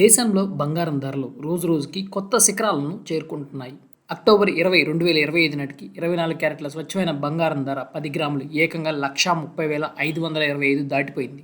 దేశంలో బంగారం ధరలు రోజు రోజుకి కొత్త శిఖరాలను చేరుకుంటున్నాయి. అక్టోబర్ ఇరవై రెండు వేల ఇరవై ఐదు నాటికి ఇరవై నాలుగు క్యారెట్ల స్వచ్ఛమైన బంగారం ధర పది గ్రాములు ఏకంగా లక్షా ముప్పై వేల ఐదు వందల ఇరవై ఐదు దాటిపోయింది.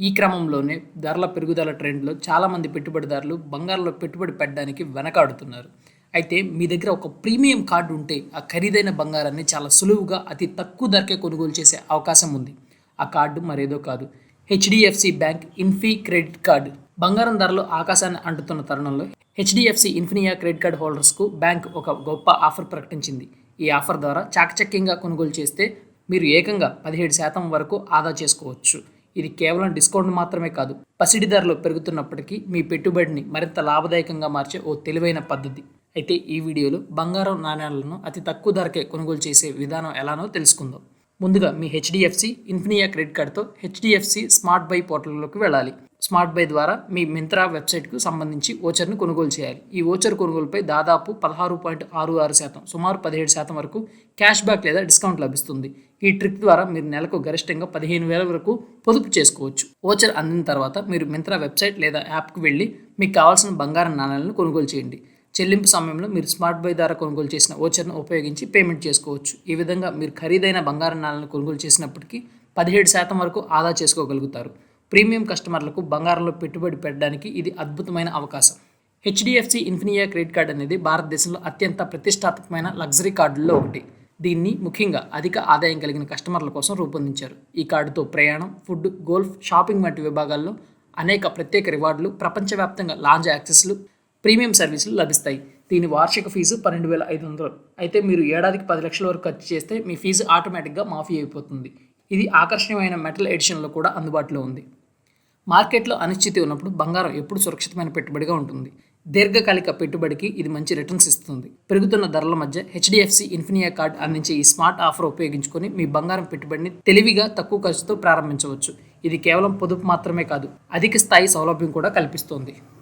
ఈ క్రమంలోనే ధరల పెరుగుదల ట్రెండ్లో చాలామంది పెట్టుబడిదారులు బంగారంలో పెట్టుబడి పెట్టడానికి వెనకాడుతున్నారు. అయితే మీ దగ్గర ఒక ప్రీమియం కార్డు ఉంటే ఆ ఖరీదైన బంగారాన్ని చాలా సులువుగా అతి తక్కువ ధరకే కొనుగోలు చేసే అవకాశం ఉంది. ఆ కార్డు మరేదో కాదు. HDFC bank Infinia credit card. బంగారం ధరలు ఆకాశాన్ని అంటుతున్న తరుణంలో హెచ్డిఎఫ్సి ఇన్ఫినియా క్రెడిట్ కార్డ్ హోల్డర్స్కు బ్యాంక్ ఒక గొప్ప ఆఫర్ ప్రకటించింది. ఈ ఆఫర్ ద్వారా చాకచక్యంగా కొనుగోలు చేస్తే మీరు ఏకంగా పదిహేడు శాతం వరకు ఆదా చేసుకోవచ్చు. ఇది కేవలం డిస్కౌంట్ మాత్రమే కాదు పసిడి ధరలు పెరుగుతున్నప్పటికీ మీ పెట్టుబడిని మరింత లాభదాయకంగా మార్చే ఓ తెలివైన పద్ధతి. అయితే ఈ వీడియోలో బంగారం నాణ్యాలను అతి తక్కువ ధరకే కొనుగోలు చేసే విధానం ఎలానో తెలుసుకుందాం. ముందుగా మీ హెచ్డిఎఫ్సి ఇన్ఫినియా క్రెడిట్ కార్డ్తో హెచ్డిఎఫ్సి స్మార్ట్ బై పోర్టల్లోకి వెళ్ళాలి. స్మార్ట్ బై ద్వారా మీ మింత్రా వెబ్సైట్కు సంబంధించి ఓచర్ను కొనుగోలు చేయాలి. ఈ ఓచర్ కొనుగోలుపై దాదాపు పదహారు పాయింట్ ఆరు ఆరు శాతం సుమారు పదిహేడు శాతం వరకు క్యాష్ బ్యాక్ లేదా డిస్కౌంట్ లభిస్తుంది. ఈ ట్రిక్ ద్వారా మీరు నెలకు గరిష్టంగా పదిహేను వేల వరకు పొదుపు చేసుకోవచ్చు. ఓచర్ అందిన తర్వాత మీరు మింత్రా వెబ్సైట్ లేదా యాప్కు వెళ్ళి మీకు కావాల్సిన బంగారం నాణ్యాలను కొనుగోలు చేయండి. చెల్లింపు సమయంలో మీరు స్మార్ట్ బై ద్వారా కొనుగోలు చేసిన ఓచర్ను ఉపయోగించి పేమెంట్ చేసుకోవచ్చు. ఈ విధంగా మీరు ఖరీదైన బంగారం నాణాలను కొనుగోలు చేసినప్పటికీ పదిహేడు శాతం వరకు ఆదా చేసుకోగలుగుతారు. ప్రీమియం కస్టమర్లకు బంగారంలో పెట్టుబడి పెట్టడానికి ఇది అద్భుతమైన అవకాశం. హెచ్డిఎఫ్సి ఇన్ఫినియా క్రెడిట్ కార్డ్ అనేది భారతదేశంలో అత్యంత ప్రతిష్టాత్మకమైన లగ్జరీ కార్డుల్లో ఒకటి. దీన్ని ముఖ్యంగా అధిక ఆదాయం కలిగిన కస్టమర్ల కోసం రూపొందించారు. ఈ కార్డుతో ప్రయాణం ఫుడ్ గోల్ఫ్ షాపింగ్ వంటి విభాగాల్లో అనేక ప్రత్యేక రివార్డులు ప్రపంచవ్యాప్తంగా లాంజ్ యాక్సెస్లు ప్రీమియం సర్వీసులు లభిస్తాయి. దీని వార్షిక ఫీజు పన్నెండు వేల ఐదు వందలు. అయితే మీరు ఏడాదికి పది లక్షల వరకు ఖర్చు చేస్తే మీ ఫీజు ఆటోమేటిక్గా మాఫీ అయిపోతుంది. ఇది ఆకర్షణీయమైన మెటల్ ఎడిషన్లో కూడా అందుబాటులో ఉంది. మార్కెట్లో అనిశ్చితి ఉన్నప్పుడు బంగారం ఎప్పుడు సురక్షితమైన పెట్టుబడిగా ఉంటుంది. దీర్ఘకాలిక పెట్టుబడికి ఇది మంచి రిటర్న్స్ ఇస్తుంది. పెరుగుతున్న ధరల మధ్య హెచ్డిఎఫ్సి ఇన్ఫినియా కార్డ్ అందించే ఈ స్మార్ట్ ఆఫర్ ఉపయోగించుకొని మీ బంగారం పెట్టుబడిని తెలివిగా తక్కువ ఖర్చుతో ప్రారంభించవచ్చు. ఇది కేవలం పొదుపు మాత్రమే కాదు అధిక స్థాయి సౌలభ్యం కూడా కల్పిస్తుంది.